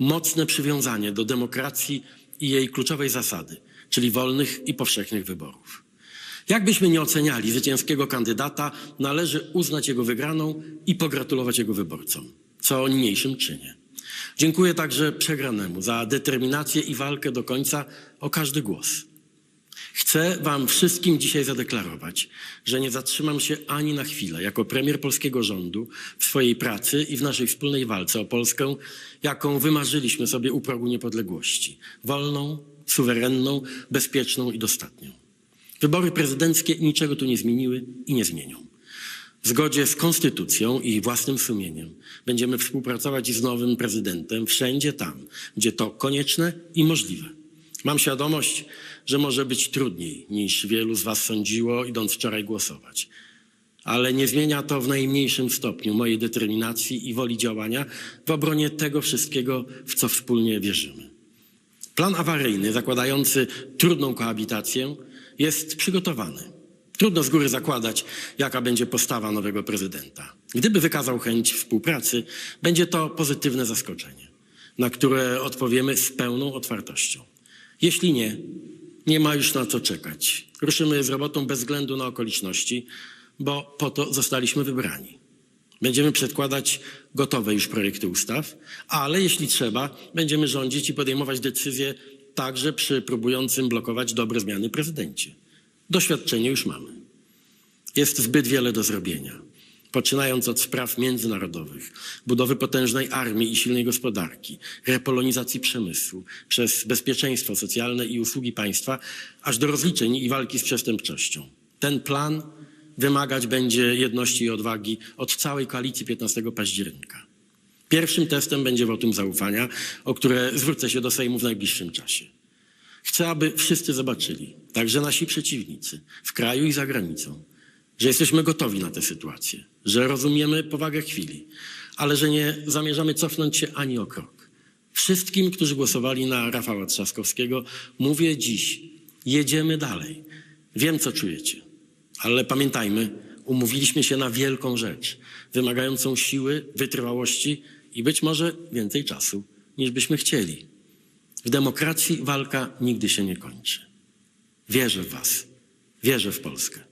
mocne przywiązanie do demokracji i jej kluczowej zasady, czyli wolnych i powszechnych wyborów. Jakbyśmy nie oceniali zwycięskiego kandydata, należy uznać jego wygraną i pogratulować jego wyborcom, co niniejszym czynię. Dziękuję także przegranemu za determinację i walkę do końca o każdy głos. Chcę Wam wszystkim dzisiaj zadeklarować, że nie zatrzymam się ani na chwilę jako premier polskiego rządu w swojej pracy i w naszej wspólnej walce o Polskę, jaką wymarzyliśmy sobie u progu niepodległości wolną, suwerenną, bezpieczną i dostatnią. Wybory prezydenckie niczego tu nie zmieniły i nie zmienią. W zgodzie z konstytucją i własnym sumieniem będziemy współpracować z nowym prezydentem wszędzie tam, gdzie to konieczne i możliwe. Mam świadomość, że może być trudniej niż wielu z Was sądziło, idąc wczoraj głosować. Ale nie zmienia to w najmniejszym stopniu mojej determinacji i woli działania w obronie tego wszystkiego, w co wspólnie wierzymy. Plan awaryjny zakładający trudną kohabitację jest przygotowany. Trudno z góry zakładać, jaka będzie postawa nowego prezydenta. Gdyby wykazał chęć współpracy, będzie to pozytywne zaskoczenie, na które odpowiemy z pełną otwartością. Jeśli nie, nie ma już na co czekać. Ruszymy z robotą bez względu na okoliczności, bo po to zostaliśmy wybrani. Będziemy przedkładać gotowe już projekty ustaw, ale jeśli trzeba, będziemy rządzić i podejmować decyzje także przy próbującym blokować dobre zmiany prezydencie. Doświadczenie już mamy. Jest zbyt wiele do zrobienia. Poczynając od spraw międzynarodowych, budowy potężnej armii i silnej gospodarki, repolonizacji przemysłu, przez bezpieczeństwo socjalne i usługi państwa, aż do rozliczeń i walki z przestępczością. Ten plan wymagać będzie jedności i odwagi od całej koalicji 15 października. Pierwszym testem będzie wotum zaufania, o które zwrócę się do Sejmu w najbliższym czasie. Chcę, aby wszyscy zobaczyli, także nasi przeciwnicy, w kraju i za granicą, że jesteśmy gotowi na tę sytuację, że rozumiemy powagę chwili, ale że nie zamierzamy cofnąć się ani o krok. Wszystkim, którzy głosowali na Rafała Trzaskowskiego, mówię dziś: jedziemy dalej. Wiem, co czujecie, ale pamiętajmy, umówiliśmy się na wielką rzecz, wymagającą siły, wytrwałości i być może więcej czasu, niż byśmy chcieli. W demokracji walka nigdy się nie kończy. Wierzę w Was, wierzę w Polskę.